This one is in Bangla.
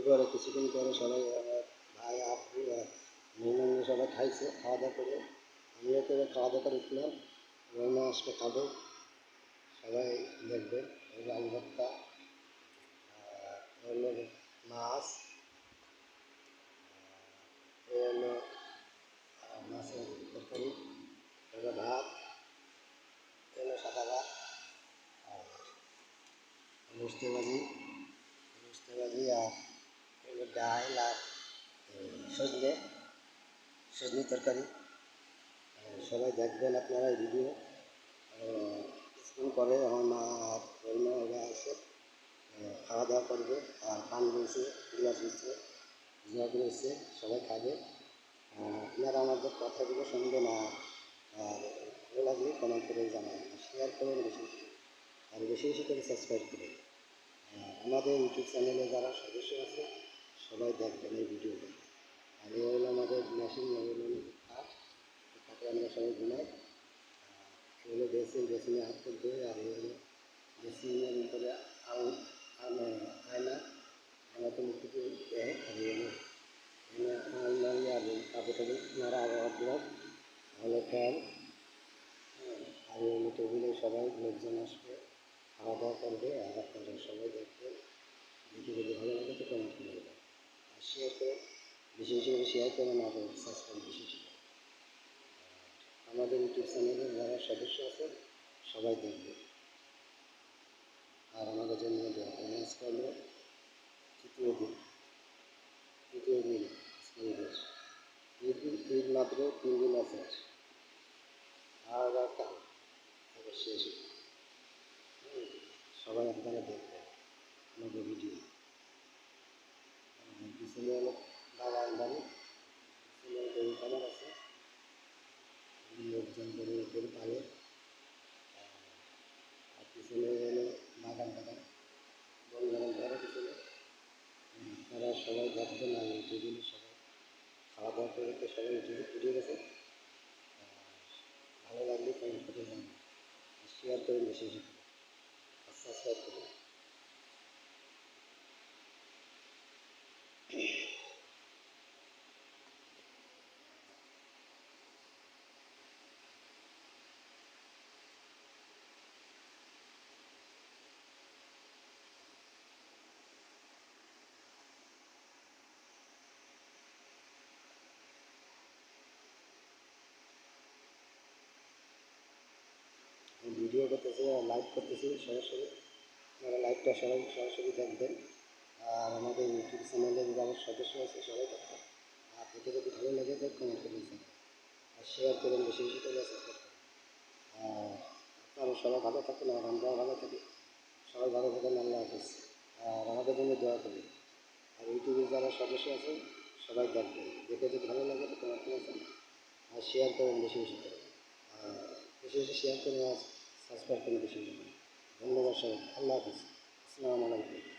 একটু পরে কিছুক্ষণ পরে সবাই, আমার ভাই, আপু আর মেহমান সবাই খাইছে খাওয়া দাওয়া করে। আমিও এবার খাওয়া দাওয়া করে উঠলাম রোনা আসবে খাব। সবাই দেখবেন আলু ভর্তা মাছ হলো মাছের তরকারি হলো ভাত হলো সাদা ভাত, আর মিষ্টি ভাজি আর হলো ডাল আর সজনে সজনে তরকারি। সবাই দেখবেন আপনারা এই ভিডিও স্কুল করে আমার মা আর রইমা ওরা খাওয়া দাওয়া করবে। আর পান রয়েছে গ্লাস রয়েছে জগ রয়েছে সবাই খাবে। আপনারা আমাদের কথাগুলো শুনবেন আর আর ভালো লাগলে কমেন্ট করে জানাবেন। শেয়ার করবেন বেশি আর বেশি বেশি করে সাবস্ক্রাইব করবেন আহ, আমাদের ইউটিউব চ্যানেলে যারা সদস্য আছে সবাই দেখবেন এই ভিডিওটা। আর এই হলো আমাদের মেশিন কাঠ এই আমরা সবাই ঘুমাই। এগুলো বেসিন বেসিনে হাত করতে হয় আর এগুলো বেসিনের ভিতরে মানে আয়না আয়নাতে মুক্তি দেয় আর এগুলো আর কাপড় নাড়া আর অদ্রক ভালো ফ্যান আর এগুলো টেবিলে সবাই লোকজন আসবে, খাওয়া দাওয়া করবে, আর সবাই দেখবেন দেখে যদি ভালো লাগে তো কমেন্ট করে বেশি বেশি করে শেয়ার করবেন আর সাবস্ক্রাইব বেশি আমাদের ইউটিউব চ্যানেলে যারা সদস্য আছে, সবাই দেখবে। আর আমাদের জন্য দেওয়া আজকে তৃতীয় দিন। তৃতীয় দিন আজকে ঈদের। ঈদ মাত্র তিন দিন আছে। আর কাল তারপর শেষ সবাই আপনারা দেখবেন। আমাদের ভিডিও। পিছনে হলো বাগান বাড়ি পিছনে গরু খামার আছে লোকজন পালে আর পিছনে হলো বাগান টাগান। বন পিছনে। তারা সবাই দেখবেন আর সবাই খাওয়া দাওয়া সবাই উঠে উঠে গেছে। ভালো লাগলে কমেন্ট করে শেয়ার করে বেশি ভিডিও করতেছি আর লাইভ করতেছি, সরাসরি। আপনারা লাইভটা সবাই সরাসরি দেখবেন। আর আমাদের ইউটিউব চ্যানেলে যারা সদস্য আছে, সবাই দেখবেন। আর দেখে যদি ভালো লাগে, তো কমেন্ট করে আর শেয়ার করুন বেশি বেশি করে আর আপনারা সবাই ভালো থাকুন, আর আমরাও ভালো থাকি। সবাই ভালো থাকেন, আল্লাহ হাফিজ। আর আমাদের জন্য দোয়া করুন আর ইউটিউবের যারা সদস্য আছে, সবাই দেখবেন। দেখে যদি ভালো লাগে, তো কমেন্ট করে। আর শেয়ার করুন বেশি বেশি করে। বেশি বেশি শেয়ার করে আর সাবস্ক্রাইব করে করে ধন্যবাদ সবাই আল্লাহ হাফিজ। আসসালামু আলাইকুম।